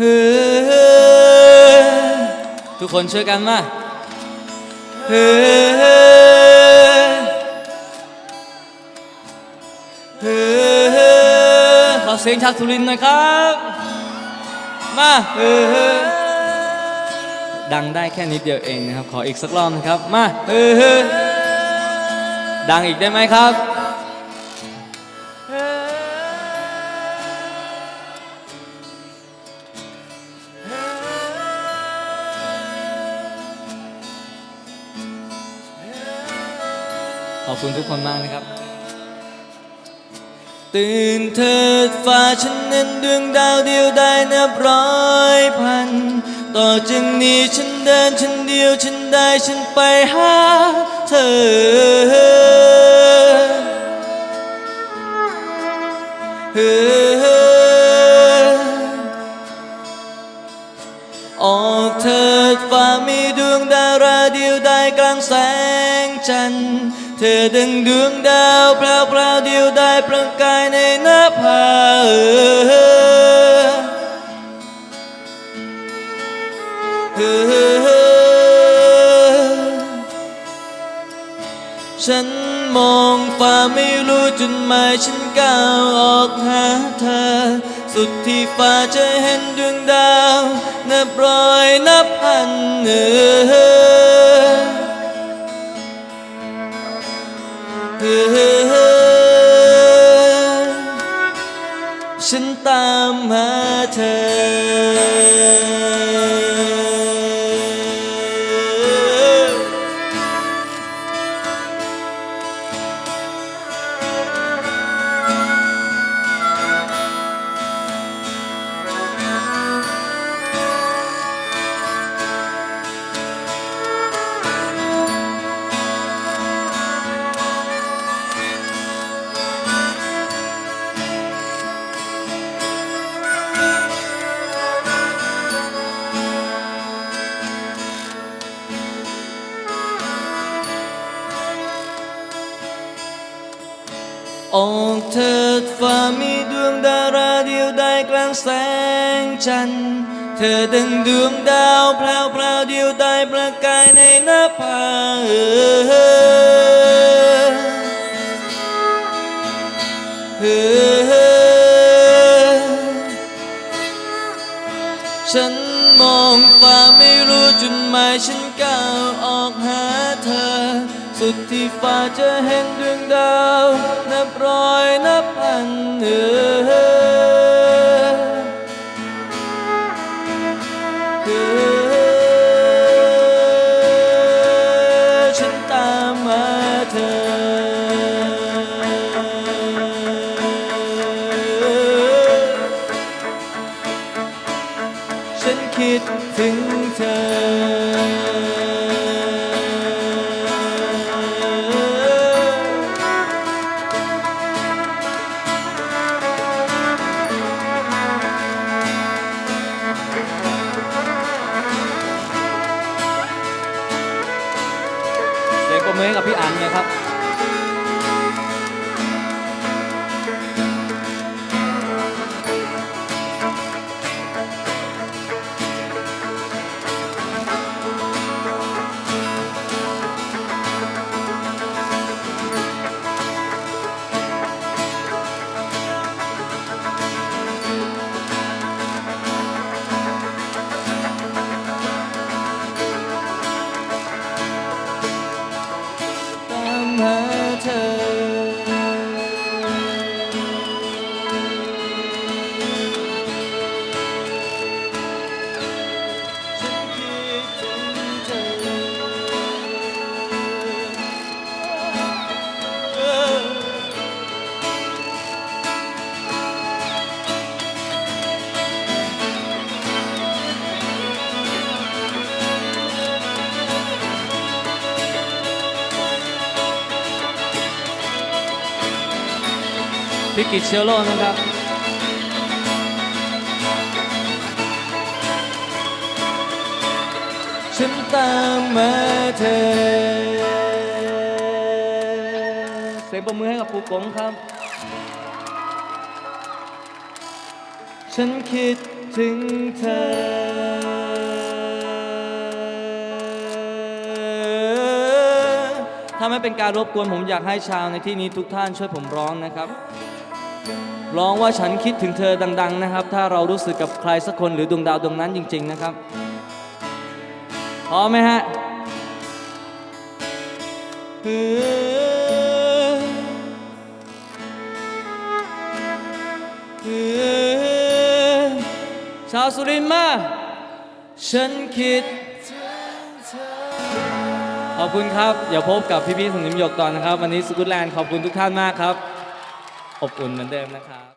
ฮือทุกคนช่วยกันมาฮือฮือขอเสียงชาวสุรินทร์หน่อยครับ มาฮือดังได้แค่นิดเดียวเองนะครับ ขออีกสักรอบนะครับ มาฮือดังอีกได้ไหมครับ อบคุณทุกคนมากนะครับ ตื่นเถิดฟ้าฉันนั้นดวงดาวเดียวได้นับร้อยพัน ต่อจากนี้ฉันเดินฉันเดียวฉันได้ฉันไปหาเธอออกเถิดฟ้ามีดวงดาราเดียวได้กลางแสง จันทร์ เธอดังดวงดาวแพรวพราวๆเดียวได้ประกายในหน้าผาเออฉันมองฟ้าไม่รู้จุดหมายฉันก้าวออกหาเธอ สุดที่ฟ้าจะเห็นดวงดาว นับร้อยนับพันเออ ฉันตามหาเธอ ออกเถิดฟ้ามีดวงดาราเดียวได้กลางแสงจันทร์เธอดังดวงดาวแพรวพราวเดียวได้ประกายในหน้าผาเออเออฉันมองฟ้าไม่รู้จุดหมายฉันก้าวออกหาเธอ สุดที่ฟ้าจะเห็นดวงดาว มือให้กับพี่อันนะครับิกิจเชโลนะครับฉันตามมาเธอ เสียงปรบมือให้กับปูกงครับ ฉันคิดถึงเธอ ถ้าไม่เป็นการรบกวนผมอยากให้ชาวในที่นี้ทุกท่านช่วยผมร้องนะครับ ร้องว่าฉันคิดถึงเธอดัง ๆ นะครับ ถ้าเรารู้สึกกับใครสักคนหรือดวงดาวดวงนั้นจริง ๆ นะครับพร้อมไหมฮะเออเออชาวสุรินทร์มาฉันคิดขอบคุณครับเดี๋ยวพบกับพี่ๆสนิมหยกตอนนะครับ วันนี้สกุตแลนด์ขอบคุณทุกท่านมากครับ อบอุ่นเหมือนเดิมนะครับ